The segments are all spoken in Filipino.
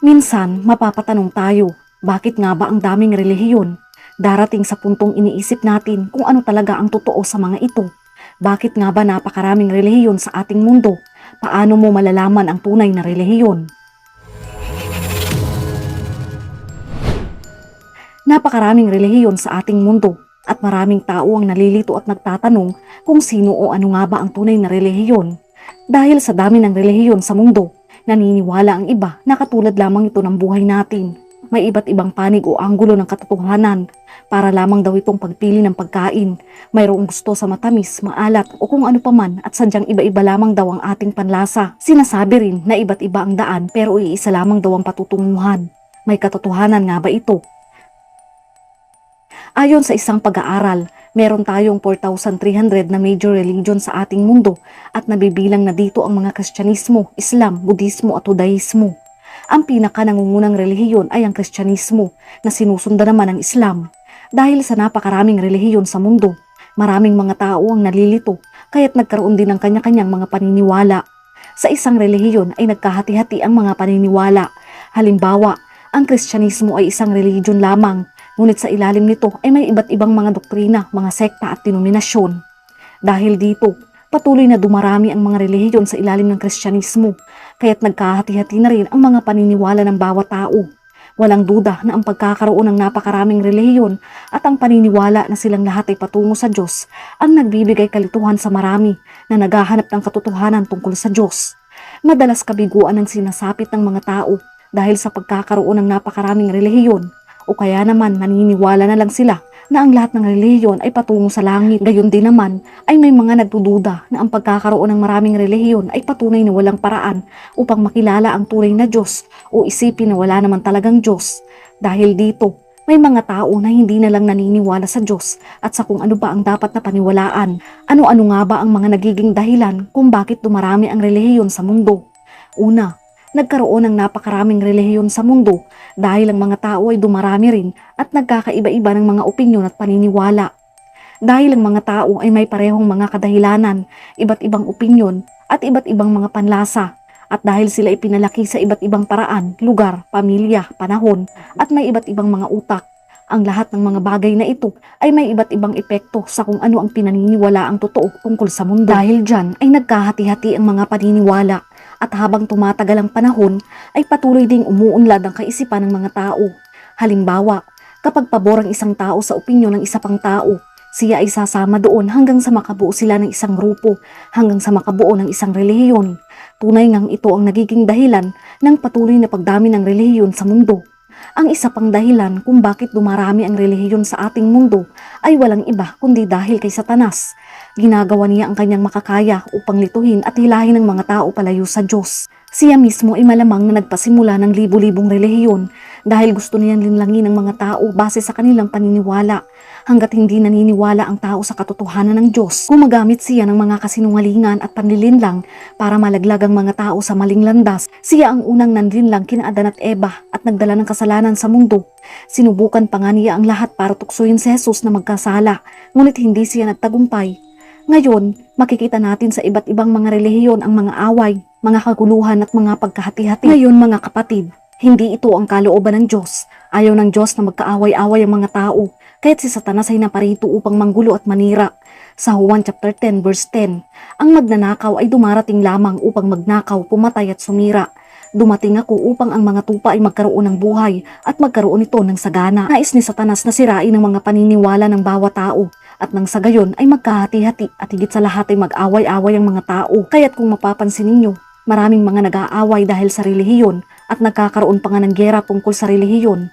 Minsan, mapapatanong tayo, bakit nga ba ang daming relihiyon? Darating sa puntong iniisip natin kung ano talaga ang totoo sa mga ito. Bakit nga ba napakaraming relihiyon sa ating mundo? Paano mo malalaman ang tunay na relihiyon? Napakaraming relihiyon sa ating mundo at maraming tao ang nalilito at nagtatanong kung sino o ano nga ba ang tunay na relihiyon. Dahil sa dami ng relihiyon sa mundo, naniniwala ang iba na katulad lamang ito ng buhay natin. May iba't ibang panig o anggulo ng katotohanan para lamang daw itong pagpili ng pagkain. Mayroong gusto sa matamis, maalat o kung ano paman at sadyang iba-iba lamang daw ang ating panlasa. Sinasabi rin na iba't iba ang daan pero iisa lamang daw ang patutunguhan. May katotohanan nga ba ito? Ayon sa isang pag-aaral, meron tayong 4,300 na major religion sa ating mundo at nabibilang na dito ang mga Kristyanismo, Islam, Budismo at Judaismo. Ang pinaka nangungunang relihiyon ay ang Kristyanismo na sinusundan naman ng Islam. Dahil sa napakaraming relihiyon sa mundo, maraming mga tao ang nalilito kaya't nagkaroon din ng kanya-kanyang mga paniniwala. Sa isang relihiyon ay nagkahati-hati ang mga paniniwala. Halimbawa, ang Kristyanismo ay isang relihiyon lamang Ngunit sa ilalim nito ay may iba't ibang mga doktrina, mga sekta at denominasyon. Dahil dito, patuloy na dumarami ang mga relihiyon sa ilalim ng Kristyanismo, kaya't nagkahati-hati na rin ang mga paniniwala ng bawat tao. Walang duda na ang pagkakaroon ng napakaraming relihiyon at ang paniniwala na silang lahat ay patungo sa Diyos ang nagbibigay kalituhan sa marami na naghahanap ng katotohanan tungkol sa Diyos. Madalas kabiguan ang sinasapit ng mga tao dahil sa pagkakaroon ng napakaraming relihiyon o kaya naman naniniwala na lang sila na ang lahat ng relihiyon ay patungo sa langit. Gayon din naman ay may mga nagdududa na ang pagkakaroon ng maraming relihiyon ay patunay na walang paraan upang makilala ang tunay na Diyos o isipin na wala naman talagang Diyos. Dahil dito, may mga tao na hindi na lang naniniwala sa Diyos at sa kung ano ba ang dapat na paniwalaan. Ano-ano nga ba ang mga nagiging dahilan kung bakit dumarami ang relihiyon sa mundo? Una, nagkaroon ng napakaraming relihiyon sa mundo dahil ang mga tao ay dumarami rin at nagkakaiba-iba ng mga opinyon at paniniwala. Dahil ang mga tao ay may parehong mga kadahilanan, iba't ibang opinyon at iba't ibang mga panlasa at dahil sila ipinalaki sa iba't ibang paraan, lugar, pamilya, panahon at may iba't ibang mga utak. Ang lahat ng mga bagay na ito ay may iba't ibang epekto sa kung ano ang pinaniniwala ang totoo tungkol sa mundo. Dahil dyan ay nagkahati-hati ang mga paniniwala at habang tumatagal ang panahon ay patuloy ding umuunlad ang kaisipan ng mga tao. Halimbawa, kapag pabor ang isang tao sa opinyon ng isa pang tao, siya ay sasama doon hanggang sa makabuo sila ng isang grupo, hanggang sa makabuo ng isang relihiyon. Tunay ngang ito ang nagiging dahilan ng patuloy na pagdami ng relihiyon sa mundo. Ang isa pang dahilan kung bakit dumarami ang relihiyon sa ating mundo ay walang iba kundi dahil kay Satanas. Ginagawa niya ang kanyang makakaya upang lituhin at hilahin ng mga tao palayo sa Diyos. Siya mismo ay malamang na nagpasimula ng libu-libong relihiyon dahil gusto niyang linlangin ng mga tao base sa kanilang paniniwala. Hanggat hindi naniniwala ang tao sa katotohanan ng Diyos, gumagamit siya ng mga kasinungalingan at panlilinlang para malaglag ang mga tao sa maling landas. Siya ang unang nanlinlang kina Adan at Eva at nagdala ng kasalanan sa mundo. Sinubukan pa nga niya ang lahat para tuksoyin si Jesus na magkasala, ngunit hindi siya nagtagumpay. Ngayon, makikita natin sa iba't ibang mga relihiyon ang mga away, mga kaguluhan at mga pagkahati-hati. Ngayon mga kapatid, hindi ito ang kalooban ng Diyos. Ayaw ng Diyos na magkaaway-away ang mga tao, kahit si Satanas ay naparito upang manggulo at manira. Sa Juan chapter 10 verse 10, ang magnanakaw ay dumarating lamang upang magnakaw, pumatay at sumira. Dumating ako upang ang mga tupa ay magkaroon ng buhay at magkaroon ito ng sagana. Nais ni Satanas na sirain ang mga paniniwala ng bawat tao at nang sa gayon ay magkahati-hati at higit sa lahat ay mag-away-away ang mga tao. Kaya't kung mapapansin ninyo, maraming mga nag-aaway dahil sa relihiyon at nagkakaroon pa nga ng gera tungkol sa relihiyon.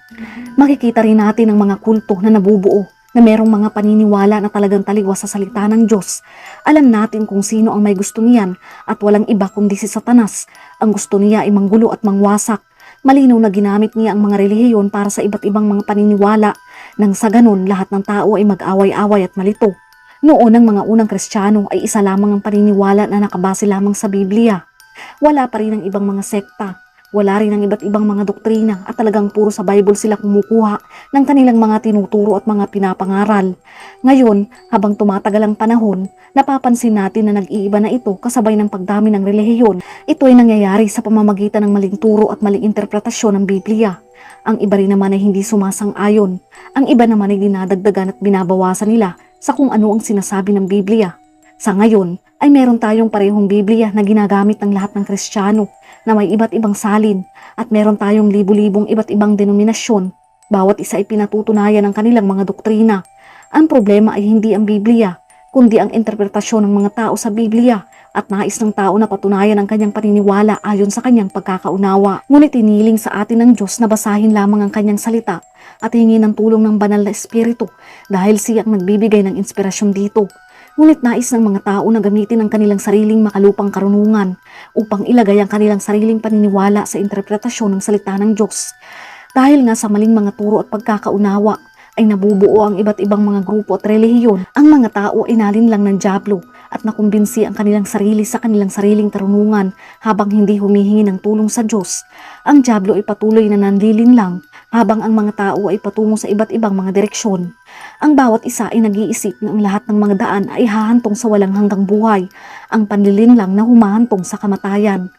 Makikita rin natin ang mga kulto na nabubuo na merong mga paniniwala na talagang taliwas sa salita ng Diyos. Alam natin kung sino ang may gusto niyan at walang iba kundi si Satanas. Ang gusto niya ay manggulo at mangwasak. Malinaw na ginamit niya ang mga relihiyon para sa iba't ibang mga paniniwala nang sa ganun lahat ng tao ay mag-away-away at malito. Noon ang mga unang kristyano ay isa lamang ang paniniwala na nakabase lamang sa Biblia. Wala pa rin ang ibang mga sekta. Wala rin ang iba't ibang mga doktrina at talagang puro sa Bible sila kumukuha ng kanilang mga tinuturo at mga pinapangaral. Ngayon, habang tumatagal ang panahon, napapansin natin na nag-iiba na ito kasabay ng pagdami ng relihiyon. Ito ay nangyayari sa pamamagitan ng maling turo at maling interpretasyon ng Biblia. Ang iba rin naman ay hindi sumasang-ayon. Ang iba naman ay dinadagdagan at binabawasan nila sa kung ano ang sinasabi ng Biblia. Sa ngayon, ay meron tayong parehong Biblia na ginagamit ng lahat ng Kristiyano na may iba't ibang salin at meron tayong libu-libong iba't ibang denominasyon. Bawat isa ay pinatutunayan ng kanilang mga doktrina. Ang problema ay hindi ang Biblia, kundi ang interpretasyon ng mga tao sa Biblia at nais ng tao na patunayan ang kanyang paniniwala ayon sa kanyang pagkakaunawa. Ngunit iniling sa atin ng Diyos na basahin lamang ang kanyang salita at hingi ng tulong ng banal na espiritu dahil siya ang nagbibigay ng inspirasyon dito. Ngunit nais ng mga tao na gamitin ang kanilang sariling makalupang karunungan upang ilagay ang kanilang sariling paniniwala sa interpretasyon ng salita ng Diyos. Dahil nga sa maling mga turo at pagkakaunawa ay nabubuo ang iba't ibang mga grupo at relihiyon, ang mga tao ay nalin lang ng Diablo at nakumbinsi ang kanilang sarili sa kanilang sariling karunungan habang hindi humihingi ng tulong sa Diyos. Ang Diablo ay patuloy na nanlilin lang habang ang mga tao ay patungo sa iba't ibang mga direksyon. Ang bawat isa ay nag-iisip na ang lahat ng mga daan ay hahantong sa walang hanggang buhay, ang panlilin lang na humahantong sa kamatayan.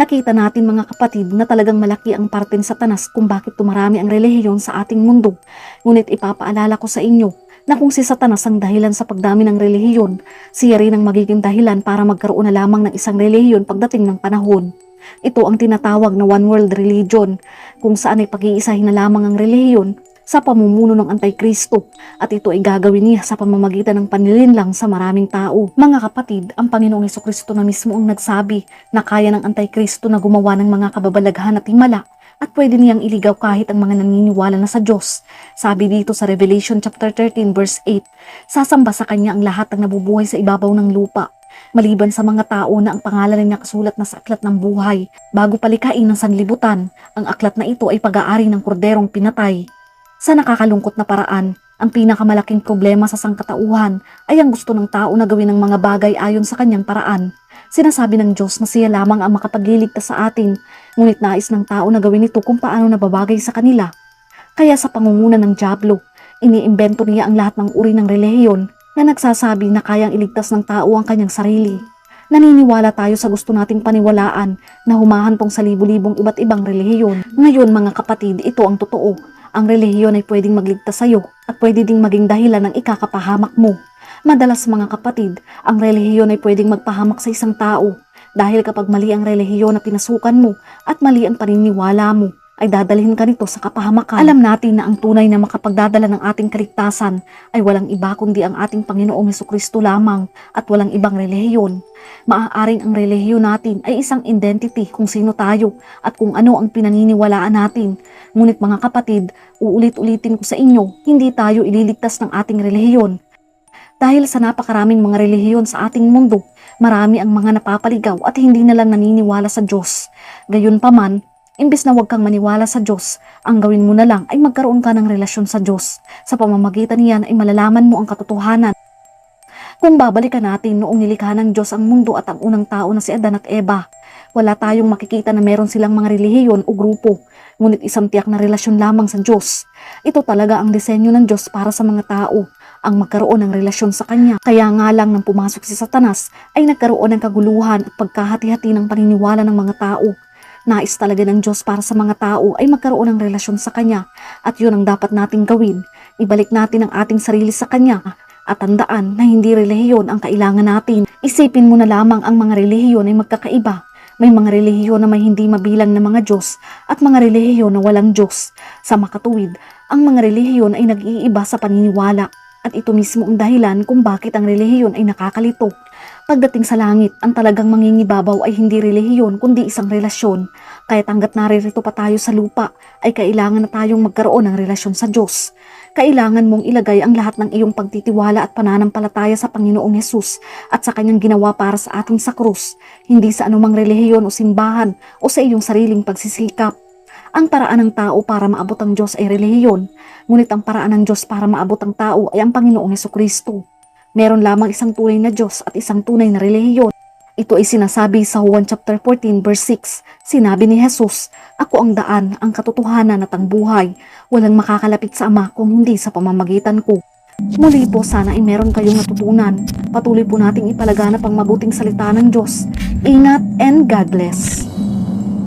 Nakita natin mga kapatid na talagang malaki ang parte ng satanas kung bakit tumarami ang relihiyon sa ating mundo. Ngunit ipapaalala ko sa inyo na kung si satanas ang dahilan sa pagdami ng relihiyon, siya rin ang magiging dahilan para magkaroon na lamang ng isang relihiyon pagdating ng panahon. Ito ang tinatawag na one world religion, kung saan ay pag-iisahin na lamang ang relihiyon sa pamumuno ng Antikristo at ito ay gagawin niya sa pamamagitan ng panlilinlang sa maraming tao. Mga kapatid, ang Panginoong Heso Kristo na mismo ang nagsabi na kaya ng Antikristo na gumawa ng mga kababalaghan at himala at pwede niyang iligaw kahit ang mga naniniwala na sa Diyos. Sabi dito sa Revelation chapter 13 verse 8, sasamba sa kanya ang lahat ng nabubuhay sa ibabaw ng lupa maliban sa mga tao na ang pangalan niya kasulat na sa aklat ng buhay. Bago palikain ng sanlibutan, ang aklat na ito ay pag-aari ng korderong pinatay. Sa nakakalungkot na paraan, ang pinakamalaking problema sa sangkatauhan ay ang gusto ng tao na gawin ng mga bagay ayon sa kanyang paraan. Sinasabi ng Diyos na siya lamang ang makapagliligtas sa atin, ngunit nais ng tao na gawin ito kung paano nababagay sa kanila. Kaya sa pangunguna ng Diablo, iniimbento niya ang lahat ng uri ng relihiyon na nagsasabi na kayang iligtas ng tao ang kanyang sarili. Naniniwala tayo sa gusto nating paniwalaan na humahantong sa libu-libong iba't ibang relihiyon. Ngayon mga kapatid, ito ang totoo. Ang relihiyon ay pwedeng magligtas sa iyo at pwede ding maging dahilan ng ikakapahamak mo. Madalas mga kapatid, ang relihiyon ay pwedeng magpahamak sa isang tao dahil kapag mali ang relihiyon na pinasukan mo at mali ang paniniwala mo, ay dadalhin ka nito sa kapahamakan. Alam natin na ang tunay na makapagdadala ng ating kaligtasan ay walang iba kundi ang ating Panginoong Heso Kristo lamang at walang ibang relihiyon. Maaaring ang relihiyon natin ay isang identity kung sino tayo at kung ano ang pinaniniwalaan natin. Ngunit mga kapatid, uulit-ulitin ko sa inyo, hindi tayo ililigtas ng ating relihiyon. Dahil sa napakaraming mga relihiyon sa ating mundo, marami ang mga napapaligaw at hindi na lang naniniwala sa Diyos. Gayunpaman, Imbes na huwag kang maniwala sa Diyos, ang gawin mo na lang ay magkaroon ka ng relasyon sa Diyos. Sa pamamagitan niyan ay malalaman mo ang katotohanan. Kung babalikan natin noong nilikha ng Diyos ang mundo at ang unang tao na si Adan at Eva, wala tayong makikita na meron silang mga relihiyon o grupo, ngunit isang tiyak na relasyon lamang sa Diyos. Ito talaga ang disenyo ng Diyos para sa mga tao, ang magkaroon ng relasyon sa Kanya. Kaya nga lang nang pumasok si Satanas ay nagkaroon ng kaguluhan at pagkahati-hati ng paniniwala ng mga tao. Nais talaga ng Diyos para sa mga tao ay magkaroon ng relasyon sa Kanya at yun ang dapat nating gawin. Ibalik natin ang ating sarili sa Kanya at tandaan na hindi relihiyon ang kailangan natin. Isipin mo na lamang ang mga relihiyon ay magkakaiba. May mga relihiyon na may hindi mabilang na mga Diyos at mga relihiyon na walang Diyos. Sa makatuwid, ang mga relihiyon ay nag-iiba sa paniniwala at ito mismo ang dahilan kung bakit ang relihiyon ay nakakalito. Pagdating sa langit, ang talagang mangingibabaw ay hindi relihiyon kundi isang relasyon. Kaya hanggat naririto pa tayo sa lupa, ay kailangan na tayong magkaroon ng relasyon sa Diyos. Kailangan mong ilagay ang lahat ng iyong pagtitiwala at pananampalataya sa Panginoong Yesus at sa kanyang ginawa para sa atin sa krus, hindi sa anumang relihiyon o simbahan o sa iyong sariling pagsisikap. Ang paraan ng tao para maabot ang Diyos ay relihiyon, ngunit ang paraan ng Diyos para maabot ang tao ay ang Panginoong Yeso Kristo. Meron lamang isang tunay na Diyos at isang tunay na relihiyon. Ito ay sinasabi sa Juan chapter 14 verse 6. Sinabi ni Jesus, Ako ang daan, ang katotohanan at ang buhay. Walang makakalapit sa Ama kung hindi sa pamamagitan ko. Muli po sana ay meron kayong natutunan. Patuloy po nating ipalaganap ang mabuting salita ng Diyos. Ingat and God bless.